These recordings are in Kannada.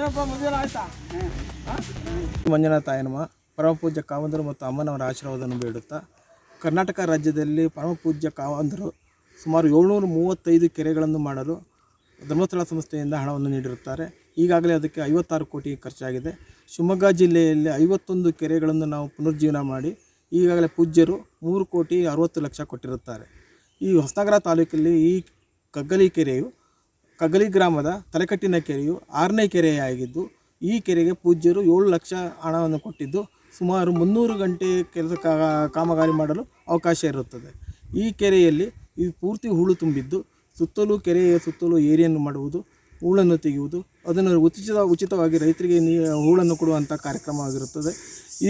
ಯಾಕೆ ಮಂಜುನಾಥ ಆಯನಮ್ಮ ಪರಮಪೂಜ್ಯ ಕಾವಂದರು ಮತ್ತು ಅಮ್ಮನವರ ಆಶೀರ್ವಾದವನ್ನು ಬೇಡುತ್ತಾ ಕರ್ನಾಟಕ ರಾಜ್ಯದಲ್ಲಿ ಪರಮಪೂಜ್ಯ ಕಾವಂದರು ಸುಮಾರು ಏಳ್ನೂರ ಮೂವತ್ತೈದು ಕೆರೆಗಳನ್ನು ಮಾಡಲು ಧರ್ಮಸ್ಥಳ ಸಂಸ್ಥೆಯಿಂದ ಹಣವನ್ನು ನೀಡಿರುತ್ತಾರೆ. ಈಗಾಗಲೇ ಅದಕ್ಕೆ ಐವತ್ತಾರು ಕೋಟಿ ಖರ್ಚಾಗಿದೆ. ಶಿವಮೊಗ್ಗ ಜಿಲ್ಲೆಯಲ್ಲಿ ಐವತ್ತೊಂದು ಕೆರೆಗಳನ್ನು ನಾವು ಪುನರುಜ್ಜೀವನ ಮಾಡಿ ಈಗಾಗಲೇ ಪೂಜ್ಯರು ಮೂರು ಕೋಟಿ ಅರವತ್ತು ಲಕ್ಷ ಕೊಟ್ಟಿರುತ್ತಾರೆ. ಈ ಹೊಸನಗರ ತಾಲೂಕಲ್ಲಿ ಈ ಕಗ್ಗಲಿ ಕೆರೆಯು ಕಗ್ಗಲಿ ಗ್ರಾಮದ ತಲೆಕಟ್ಟಿನ ಕೆರೆಯು ಆರನೇ ಕೆರೆಯಾಗಿದ್ದು, ಈ ಕೆರೆಗೆ ಪೂಜ್ಯರು ಏಳು ಲಕ್ಷ ಹಣವನ್ನು ಕೊಟ್ಟಿದ್ದು, ಸುಮಾರು ಮುನ್ನೂರು ಗಂಟೆ ಕೆಲಸ ಕಾಮಗಾರಿ ಮಾಡಲು ಅವಕಾಶ ಇರುತ್ತದೆ. ಈ ಕೆರೆಯಲ್ಲಿ ಈ ಪೂರ್ತಿ ಹೂಳು ತುಂಬಿದ್ದು, ಸುತ್ತಲೂ ಕೆರೆಯ ಸುತ್ತಲೂ ಏರಿಯನ್ನು ಮಾಡುವುದು, ಹೂಳನ್ನು ತೆಗೆಯುವುದು ಅದನ್ನು ಉಚಿತ, ಉಚಿತವಾಗಿ ರೈತರಿಗೆ ನೀ, ಹೂಳನ್ನು ಕೊಡುವಂಥ ಕಾರ್ಯಕ್ರಮವಾಗಿರುತ್ತದೆ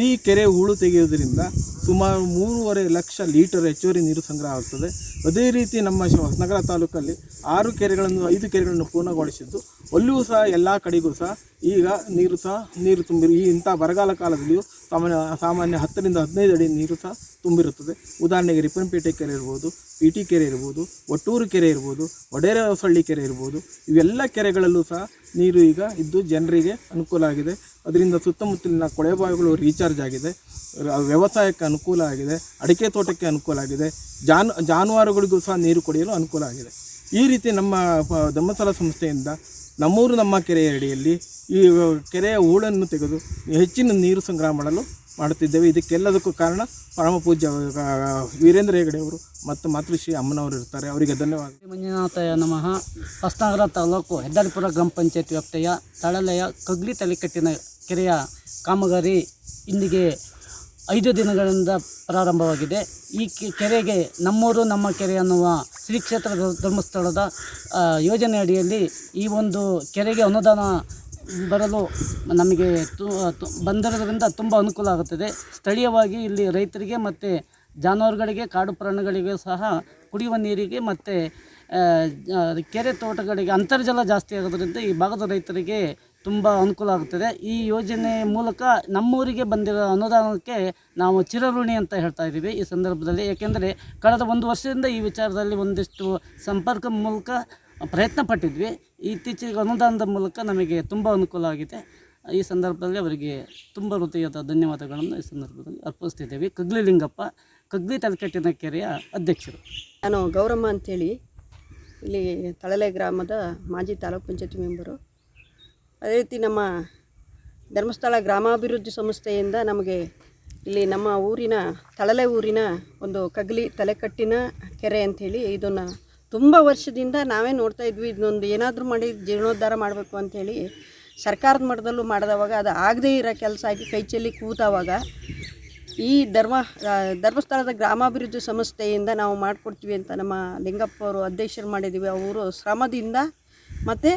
ಈ ಕೆರೆ ಹೂಳು ತೆಗೆಯುವುದರಿಂದ ಸುಮಾರು ಮೂರುವರೆ ಲಕ್ಷ ಲೀಟರ್ ಹೆಚ್ಚುವರಿ ನೀರು ಸಂಗ್ರಹ ಆಗ್ತದೆ. ಅದೇ ರೀತಿ ನಮ್ಮ ಹೊಸನಗರ ತಾಲೂಕಲ್ಲಿ ಆರು ಕೆರೆಗಳನ್ನು, ಐದು ಕೆರೆಗಳನ್ನು ಪೂರ್ಣಗೊಳಿಸಿದ್ದು. ಅಲ್ಲಿಯೂ ಸಹ ಎಲ್ಲ ಕಡೆಗೂ ಸಹ ಈಗ ನೀರು ಸಹ, ನೀರು ತುಂಬಿರು, ಈ ಇಂಥ ಬರಗಾಲ ಕಾಲದಲ್ಲಿಯೂ ಸಾಮಾನ್ಯ ಸಾಮಾನ್ಯ ಹತ್ತರಿಂದ ಹದಿನೈದು ಅಡಿ ನೀರು ಸಹ ತುಂಬಿರುತ್ತದೆ. ಉದಾಹರಣೆಗೆ ರಿಪ್ಪನ್ಪೇಟೆ ಕೆರೆ ಇರ್ಬೋದು, ಪಿ ಟಿ ಕೆರೆ ಇರ್ಬೋದು, ಒಟ್ಟೂರು ಕೆರೆ ಇರ್ಬೋದು ಹೊಸಳ್ಳಿ ಕೆರೆ ಇರ್ಬೋದು, ಇವೆಲ್ಲ ಕೆರೆಗಳಲ್ಲೂ ಸಹ ನೀರು ಈಗ ಇದ್ದು ಜನರಿಗೆ ಅನುಕೂಲ ಆಗಿದೆ. ಅದರಿಂದ ಸುತ್ತಮುತ್ತಲಿನ ಕೊಳೆಬಾವಿಗಳು ರೀಚಾರ್ಜ್ ಆಗಿದೆ. ವ್ಯವಸಾಯಕ್ಕೆ ಅನುಕೂಲ ಆಗಿದೆ. ಅಡಿಕೆ ತೋಟಕ್ಕೆ ಅನುಕೂಲ ಆಗಿದೆ. ಜಾನು, ಜಾನುವಾರುಗಳಿಗೂ ಸಹ ನೀರು ಕುಡಿಯಲು ಅನುಕೂಲ ಆಗಿದೆ. ಈ ರೀತಿ ನಮ್ಮ ಧರ್ಮಸ್ಥಳ ಸಂಸ್ಥೆಯಿಂದ ನಮ್ಮೂರು ನಮ್ಮ ಕೆರೆಯ ಅಡಿಯಲ್ಲಿ ಈ, ಕೆರೆಯ ಹೂಳನ್ನು ತೆಗೆದು ಹೆಚ್ಚಿನ ನೀರು ಸಂಗ್ರಹ ಮಾಡಲು ಮಾಡುತ್ತಿದ್ದೇವೆ. ಇದಕ್ಕೆಲ್ಲದಕ್ಕೂ ಕಾರಣ ಪರಮ ಪೂಜ್ಯ ವೀರೇಂದ್ರ ಹೆಗಡೆ ಅವರು ಮತ್ತು ಮಾತೃಶ್ರೀ ಅಮ್ಮನವರು ಇರ್ತಾರೆ. ಅವರಿಗೆ ಧನ್ಯವಾದ. ಮಂಜುನಾಥಯ ನಮಃ. ಹೊಸನಗರ ತಾಲೂಕು ಹೆದ್ದಾರಿಪುರ ಗ್ರಾಮ ಪಂಚಾಯತ್ ವ್ಯಾಪ್ತಿಯ ತಳಲೆಯ ಕಗ್ಲಿ ತಲೆಕಟ್ಟಿನ ಕೆರೆಯ ಕಾಮಗಾರಿ ಇಂದಿಗೆ ಐದು ದಿನಗಳಿಂದ ಪ್ರಾರಂಭವಾಗಿದೆ. ಈ ಕೆರೆಗೆ ನಮ್ಮೂರು, ನಮ್ಮ ಕೆರೆ ಅನ್ನುವ ಶ್ರೀ ಕ್ಷೇತ್ರ ಧರ್ಮಸ್ಥಳದ ಯೋಜನೆ ಅಡಿಯಲ್ಲಿ ಈ ಒಂದು ಕೆರೆಗೆ ಅನುದಾನ ಬರಲು ನಮಗೆ ಬಂದಿರೋದ್ರಿಂದ ತುಂಬ ಅನುಕೂಲ ಆಗುತ್ತದೆ. ಸ್ಥಳೀಯವಾಗಿ ಇಲ್ಲಿ ರೈತರಿಗೆ ಮತ್ತು ಜಾನುವಾರುಗಳಿಗೆ, ಕಾಡು ಪ್ರಾಣಿಗಳಿಗೆ ಸಹ ಕುಡಿಯುವ ನೀರಿಗೆ ಮತ್ತು ಕೆರೆ ತೋಟಗಳಿಗೆ ಅಂತರ್ಜಲ ಜಾಸ್ತಿ ಆಗೋದ್ರಿಂದ ಈ ಭಾಗದ ರೈತರಿಗೆ ತುಂಬ ಅನುಕೂಲ ಆಗುತ್ತದೆ. ಈ ಯೋಜನೆ ಮೂಲಕ ನಮ್ಮೂರಿಗೆ ಬಂದಿರೋ ಅನುದಾನಕ್ಕೆ ನಾವು ಚಿರಋಣಿ ಅಂತ ಹೇಳ್ತಾ ಇದ್ದೀವಿ ಈ ಸಂದರ್ಭದಲ್ಲಿ. ಏಕೆಂದರೆ ಕಳೆದ ಒಂದು ವರ್ಷದಿಂದ ಈ ವಿಚಾರದಲ್ಲಿ ಒಂದಿಷ್ಟು ಸಂಪರ್ಕ ಮೂಲಕ ಪ್ರಯತ್ನ ಪಟ್ಟಿದ್ವಿ. ಇತ್ತೀಚೆಗೆ ಅನುದಾನದ ಮೂಲಕ ನಮಗೆ ತುಂಬ ಅನುಕೂಲ ಆಗಿದೆ. ಈ ಸಂದರ್ಭದಲ್ಲಿ ಅವರಿಗೆ ತುಂಬ ಹೃದಯದ ಧನ್ಯವಾದಗಳನ್ನು ಈ ಸಂದರ್ಭದಲ್ಲಿ ಅರ್ಪಿಸ್ತಿದ್ದೇವೆ. ಕಗ್ಲಿ ಲಿಂಗಪ್ಪ, ಕಗ್ಲಿ ತಲಕಟ್ಟಿನ ಕೆರೆಯ ಅಧ್ಯಕ್ಷರು. ನಾನು ಗೌರಮ್ಮ ಅಂಥೇಳಿ ಇಲ್ಲಿ ತಳಲೆ ಗ್ರಾಮದ ಮಾಜಿ ತಾಲೂಕು ಪಂಚಾಯತಿ ಮೆಂಬರು. ಅದೇ ರೀತಿ ನಮ್ಮ ಧರ್ಮಸ್ಥಳ ಗ್ರಾಮಾಭಿವೃದ್ಧಿ ಸಂಸ್ಥೆಯಿಂದ ನಮಗೆ ಇಲ್ಲಿ ನಮ್ಮ ಊರಿನ, ತಳಲೆ ಊರಿನ ಒಂದು ಕಗ್ಲಿ ತಲೆಕಟ್ಟಿನ ಕೆರೆ ಅಂಥೇಳಿ ಇದನ್ನು ತುಂಬ ವರ್ಷದಿಂದ ನಾವೇ ನೋಡ್ತಾ ಇದ್ವಿ, ಇದನ್ನೊಂದು ಏನಾದರೂ ಮಾಡಿ ಜೀರ್ಣೋದ್ಧಾರ ಮಾಡಬೇಕು ಅಂಥೇಳಿ ಸರ್ಕಾರದ ಮಟ್ಟದಲ್ಲೂ ಮಾಡಿದವಾಗ ಅದು ಆಗದೇ ಇರೋ ಕೆಲಸ ಆಗಿ ಕೈ ಚೆಲ್ಲಿ ಕೂತವಾಗ ಈ ಧರ್ಮ ಧರ್ಮಸ್ಥಳದ ಗ್ರಾಮಾಭಿವೃದ್ಧಿ ಸಂಸ್ಥೆಯಿಂದ ನಾವು ಮಾಡಿಕೊಡ್ತೀವಿ ಅಂತ ನಮ್ಮ ಲಿಂಗಪ್ಪ ಅವರು ಅಧ್ಯಕ್ಷರು ಮಾಡಿದ್ದೀವಿ. ಅವರು ಶ್ರಮದಿಂದ ಮತ್ತು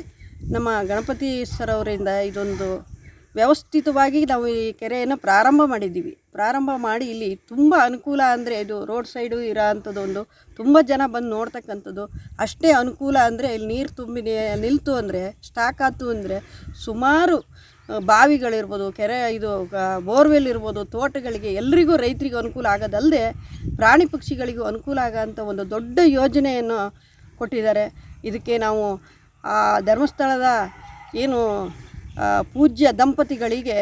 ನಮ್ಮ ಗಣಪತಿ ಸರ್ ಅವರಿಂದ ಇದೊಂದು ವ್ಯವಸ್ಥಿತವಾಗಿ ನಾವು ಈ ಕೆರೆಯನ್ನು ಪ್ರಾರಂಭ ಮಾಡಿದ್ದೀವಿ. ಪ್ರಾರಂಭ ಮಾಡಿ ಇಲ್ಲಿ ತುಂಬ ಅನುಕೂಲ ಅಂದರೆ ಇದು ರೋಡ್ ಸೈಡು ಇರೋ ಅಂಥದ್ದೊಂದು ತುಂಬ ಜನ ಬಂದು ನೋಡ್ತಕ್ಕಂಥದ್ದು. ಅಷ್ಟೇ ಅನುಕೂಲ ಅಂದರೆ ಇಲ್ಲಿ ನೀರು ತುಂಬಿ ನಿಲ್ತು ಅಂದರೆ ಸ್ಟಾಕ್ ಆಯ್ತು ಅಂದರೆ ಸುಮಾರು ಬಾವಿಗಳಿರ್ಬೋದು, ಕೆರೆ ಇದು ಬೋರ್ವೆಲ್ ಇರ್ಬೋದು, ತೋಟಗಳಿಗೆ ಎಲ್ರಿಗೂ ರೈತರಿಗೂ ಅನುಕೂಲ ಆಗೋದಲ್ಲದೆ ಪ್ರಾಣಿ ಪಕ್ಷಿಗಳಿಗೂ ಅನುಕೂಲ ಆಗೋಂಥ ಒಂದು ದೊಡ್ಡ ಯೋಜನೆಯನ್ನು ಕೊಟ್ಟಿದ್ದಾರೆ. ಇದಕ್ಕೆ ನಾವು ಆ ಧರ್ಮಸ್ಥಳದ ಏನು ಪೂಜ್ಯ ದಂಪತಿಗಳಿಗೆ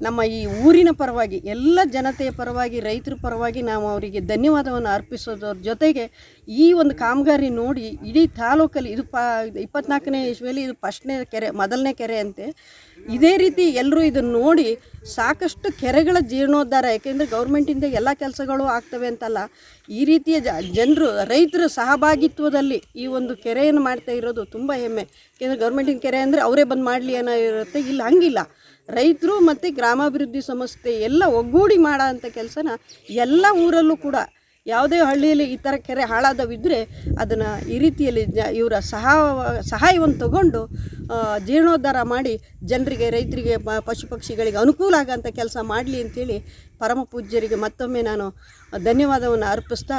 ನಮ್ಮ ಈ ಊರಿನ ಪರವಾಗಿ, ಎಲ್ಲ ಜನತೆಯ ಪರವಾಗಿ, ರೈತರ ಪರವಾಗಿ ನಾವು ಅವರಿಗೆ ಧನ್ಯವಾದವನ್ನು ಅರ್ಪಿಸೋದ್ರ ಜೊತೆಗೆ ಈ ಒಂದು ಕಾಮಗಾರಿ ನೋಡಿ ಇಡೀ ತಾಲೂಕಲ್ಲಿ ಇದು ಪ, ಇಪ್ಪತ್ನಾಲ್ಕನೇ ಇಸ್ವಿಯಲ್ಲಿ ಇದು ಫಸ್ಟ್ನೇ ಕೆರೆ, ಮೊದಲನೇ ಕೆರೆ ಅಂತೆ. ಇದೇ ರೀತಿ ಎಲ್ಲರೂ ಇದನ್ನು ನೋಡಿ ಸಾಕಷ್ಟು ಕೆರೆಗಳ ಜೀರ್ಣೋದ್ಧಾರ, ಯಾಕೆಂದರೆ ಗೌರ್ಮೆಂಟಿಂದ ಎಲ್ಲ ಕೆಲಸಗಳು ಆಗ್ತವೆ ಅಂತಲ್ಲ. ಈ ರೀತಿಯ ಜನರು, ರೈತರ ಸಹಭಾಗಿತ್ವದಲ್ಲಿ ಈ ಒಂದು ಕೆರೆಯನ್ನು ಮಾಡ್ತಾ ಇರೋದು ತುಂಬ ಹೆಮ್ಮೆ. ಯಾಕೆಂದರೆ ಗೌರ್ಮೆಂಟಿನ ಕೆರೆ ಅಂದರೆ ಅವರೇ ಬಂದು ಮಾಡಲಿ ಅನ್ನೋ ಇರುತ್ತೆ. ಇಲ್ಲಿ, ಹಂಗಿಲ್ಲ. ರೈತರು ಮತ್ತು ಗ್ರಾಮಾಭಿವೃದ್ಧಿ ಸಂಸ್ಥೆ ಎಲ್ಲ ಒಗ್ಗೂಡಿ ಮಾಡೋ ಅಂಥ ಕೆಲಸನ ಎಲ್ಲ ಊರಲ್ಲೂ ಕೂಡ ಯಾವುದೇ ಹಳ್ಳಿಯಲ್ಲಿ ಈ ಥರ ಕೆರೆ ಹಾಳಾದವಿದ್ದರೆ ಅದನ್ನು ಈ ರೀತಿಯಲ್ಲಿ ಜ ಇವರ ಸಹ ಸಹಾಯವನ್ನು ತಗೊಂಡು ಜೀರ್ಣೋದ್ಧಾರ ಮಾಡಿ ಜನರಿಗೆ, ರೈತರಿಗೆ ಪಶು ಪಕ್ಷಿಗಳಿಗೆ ಅನುಕೂಲ ಆಗೋಂಥ ಕೆಲಸ ಮಾಡಲಿ ಅಂತೇಳಿ ಪರಮ ಪೂಜ್ಯರಿಗೆ ಮತ್ತೊಮ್ಮೆ ನಾನು ಧನ್ಯವಾದವನ್ನು ಅರ್ಪಿಸ್ತಾ